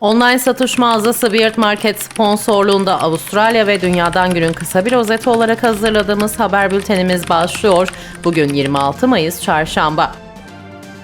Online satış mağazası Weird Market sponsorluğunda Avustralya ve dünyadan günün kısa bir özeti olarak hazırladığımız haber bültenimiz başlıyor. Bugün 26 Mayıs Çarşamba.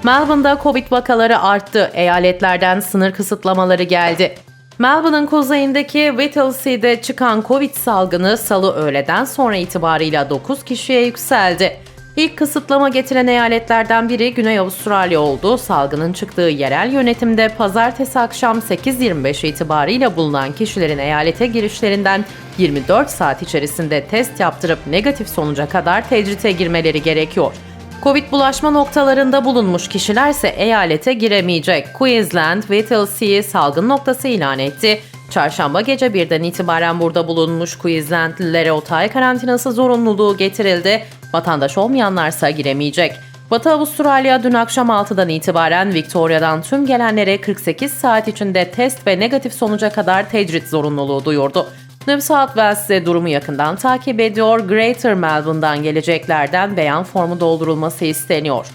Melbourne'da Covid vakaları arttı. Eyaletlerden sınır kısıtlamaları geldi. Melbourne'ın kuzeyindeki Whittlesea'de çıkan Covid salgını salı öğleden sonra itibarıyla 9 kişiye yükseldi. İlk kısıtlama getiren eyaletlerden biri Güney Avustralya oldu. Salgının çıktığı yerel yönetimde pazartesi akşam 8.25 itibarıyla bulunan kişilerin eyalete girişlerinden 24 saat içerisinde test yaptırıp negatif sonuca kadar tecrite girmeleri gerekiyor. Covid bulaşma noktalarında bulunmuş kişilerse eyalete giremeyecek. Queensland, Whittlesea salgın noktası ilan etti. Çarşamba gece birden itibaren burada bulunmuş Queenslandlilere otel karantinası zorunluluğu getirildi. Vatandaş olmayanlarsa giremeyecek. Batı Avustralya dün akşam 6'dan itibaren Victoria'dan tüm gelenlere 48 saat içinde test ve negatif sonuca kadar tecrit zorunluluğu duyurdu. New South Wales ise durumu yakından takip ediyor. Greater Melbourne'dan geleceklerden beyan formu doldurulması isteniyor.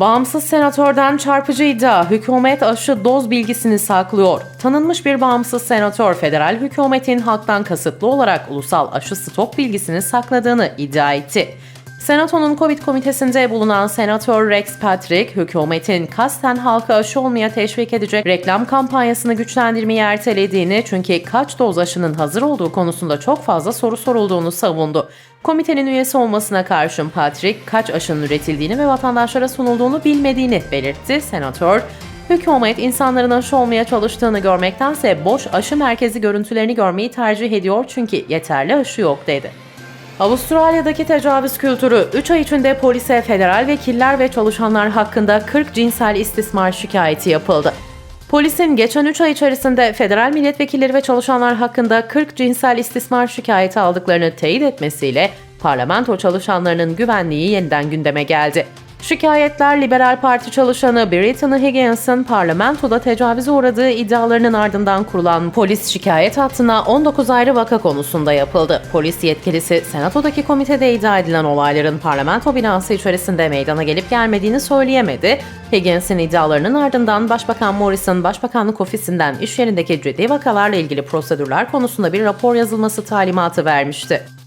Bağımsız senatörden çarpıcı iddia, hükümet aşı doz bilgisini saklıyor. Tanınmış bir bağımsız senatör federal hükümetin halktan kasıtlı olarak ulusal aşı stok bilgisini sakladığını iddia etti. Senato'nun Covid komitesinde bulunan Senatör Rex Patrick, hükümetin kasten halka aşı olmaya teşvik edecek reklam kampanyasını güçlendirmeyi ertelediğini çünkü kaç doz aşının hazır olduğu konusunda çok fazla soru sorulduğunu savundu. Komitenin üyesi olmasına karşın Patrick, kaç aşının üretildiğini ve vatandaşlara sunulduğunu bilmediğini belirtti. Senatör, Hükümet insanların aşı olmaya çalıştığını görmektense boş aşı merkezi görüntülerini görmeyi tercih ediyor çünkü yeterli aşı yok dedi. Avustralya'daki tecavüz kültürü 3 ay içinde polise federal vekiller ve çalışanlar hakkında 40 cinsel istismar şikayeti yapıldı. Polisin geçen 3 ay içerisinde federal milletvekilleri ve çalışanlar hakkında 40 cinsel istismar şikayeti aldıklarını teyit etmesiyle parlamento çalışanlarının güvenliği yeniden gündeme geldi. Şikayetler Liberal Parti çalışanı Brittany Higgins'ın parlamentoda tecavüze uğradığı iddialarının ardından kurulan polis şikayet hattına 19 ayrı vaka konusunda yapıldı. Polis yetkilisi senatodaki komitede iddia edilen olayların parlamento binası içerisinde meydana gelip gelmediğini söyleyemedi. Higgins'in iddialarının ardından Başbakan Morrison Başbakanlık ofisinden iş yerindeki ciddi vakalarla ilgili prosedürler konusunda bir rapor yazılması talimatı vermişti.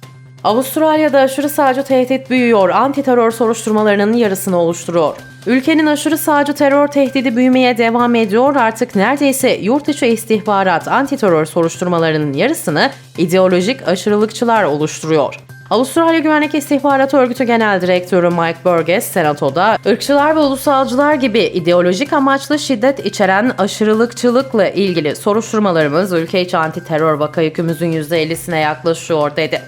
Avustralya'da aşırı sağcı tehdit büyüyor, anti-terör soruşturmalarının yarısını oluşturuyor. Ülkenin aşırı sağcı terör tehdidi büyümeye devam ediyor. Artık neredeyse yurt içi istihbarat anti-terör soruşturmalarının yarısını ideolojik aşırılıkçılar oluşturuyor. Avustralya Güvenlik İstihbarat Örgütü Genel Direktörü Mike Burgess, Senato'da ırkçılar ve ulusalcılar gibi ideolojik amaçlı şiddet içeren aşırılıkçılıkla ilgili soruşturmalarımız ülke içi anti-terör vaka yükümüzün %50'sine yaklaşıyor dedi.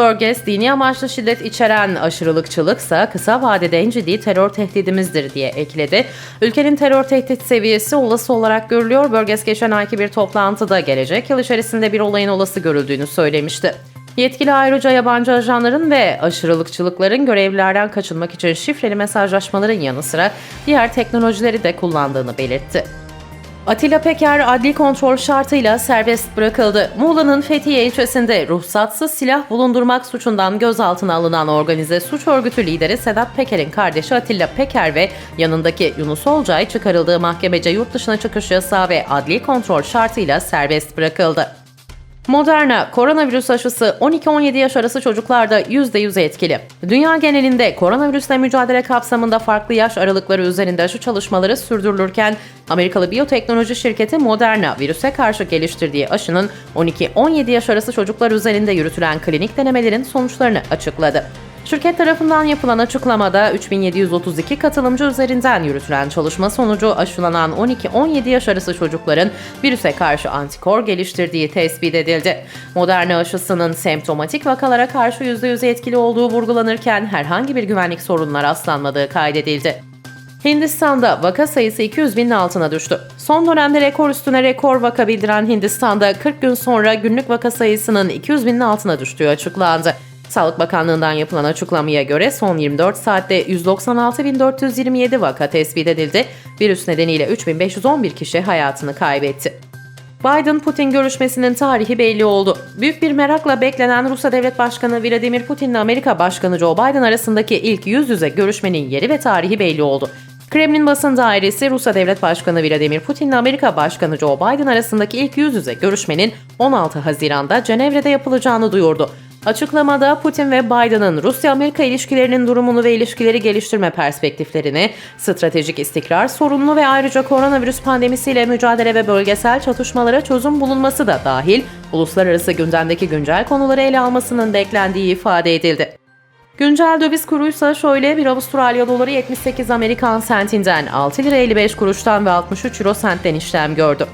Burgess, dini amaçlı şiddet içeren aşırılıkçılıksa kısa vadede en ciddi terör tehdidimizdir diye ekledi. Ülkenin terör tehdit seviyesi olası olarak görülüyor. Burgess geçen ayki bir toplantıda gelecek yıl içerisinde bir olayın olası görüldüğünü söylemişti. Yetkili ayrıca yabancı ajanların ve aşırılıkçılıkların görevlilerden kaçınmak için şifreli mesajlaşmaların yanı sıra diğer teknolojileri de kullandığını belirtti. Atilla Peker adli kontrol şartıyla serbest bırakıldı. Muğla'nın Fethiye ilçesinde ruhsatsız silah bulundurmak suçundan gözaltına alınan organize suç örgütü lideri Sedat Peker'in kardeşi Atilla Peker ve yanındaki Yunus Olcay çıkarıldığı mahkemece yurt dışına çıkış yasağı ve adli kontrol şartıyla serbest bırakıldı. Moderna, koronavirüs aşısı 12-17 yaş arası çocuklarda %100 etkili. Dünya genelinde koronavirüsle mücadele kapsamında farklı yaş aralıkları üzerinde aşı çalışmaları sürdürülürken Amerikalı biyoteknoloji şirketi Moderna virüse karşı geliştirdiği aşının 12-17 yaş arası çocuklar üzerinde yürütülen klinik denemelerin sonuçlarını açıkladı. Şirket tarafından yapılan açıklamada 3732 katılımcı üzerinden yürütülen çalışma sonucu aşılanan 12-17 yaş arası çocukların virüse karşı antikor geliştirdiği tespit edildi. Moderna aşısının semptomatik vakalara karşı %100 etkili olduğu vurgulanırken herhangi bir güvenlik sorununa rastlanmadığı kaydedildi. Hindistan'da vaka sayısı 200 binin altına düştü. Son dönemde rekor üstüne rekor vaka bildiren Hindistan'da 40 gün sonra günlük vaka sayısının 200 binin altına düştüğü açıklandı. Sağlık Bakanlığı'ndan yapılan açıklamaya göre son 24 saatte 196.427 vaka tespit edildi. Virüs nedeniyle 3.511 kişi hayatını kaybetti. Biden-Putin görüşmesinin tarihi belli oldu. Büyük bir merakla beklenen Rusya Devlet Başkanı Vladimir Putin ile Amerika Başkanı Joe Biden arasındaki ilk yüz yüze görüşmenin yeri ve tarihi belli oldu. Kremlin basın dairesi Rusya Devlet Başkanı Vladimir Putin ile Amerika Başkanı Joe Biden arasındaki ilk yüz yüze görüşmenin 16 Haziran'da Cenevre'de yapılacağını duyurdu. Açıklamada Putin ve Biden'ın Rusya-Amerika ilişkilerinin durumunu ve ilişkileri geliştirme perspektiflerini, stratejik istikrar sorununu ve ayrıca koronavirüs pandemisiyle mücadele ve bölgesel çatışmalara çözüm bulunması da dahil uluslararası gündemdeki güncel konuları ele almasının beklendiği ifade edildi. Güncel döviz kuruysa şöyle bir Avustralya doları 78 Amerikan sentinden 6 lira 55 kuruştan ve 63 euro sentten işlem gördü.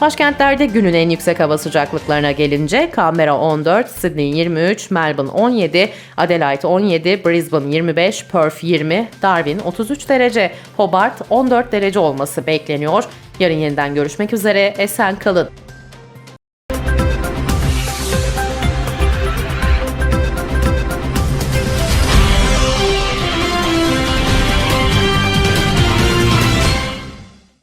Başkentlerde günün en yüksek hava sıcaklıklarına gelince Canberra 14, Sydney 23, Melbourne 17, Adelaide 17, Brisbane 25, Perth 20, Darwin 33 derece, Hobart 14 derece olması bekleniyor. Yarın yeniden görüşmek üzere, esen kalın.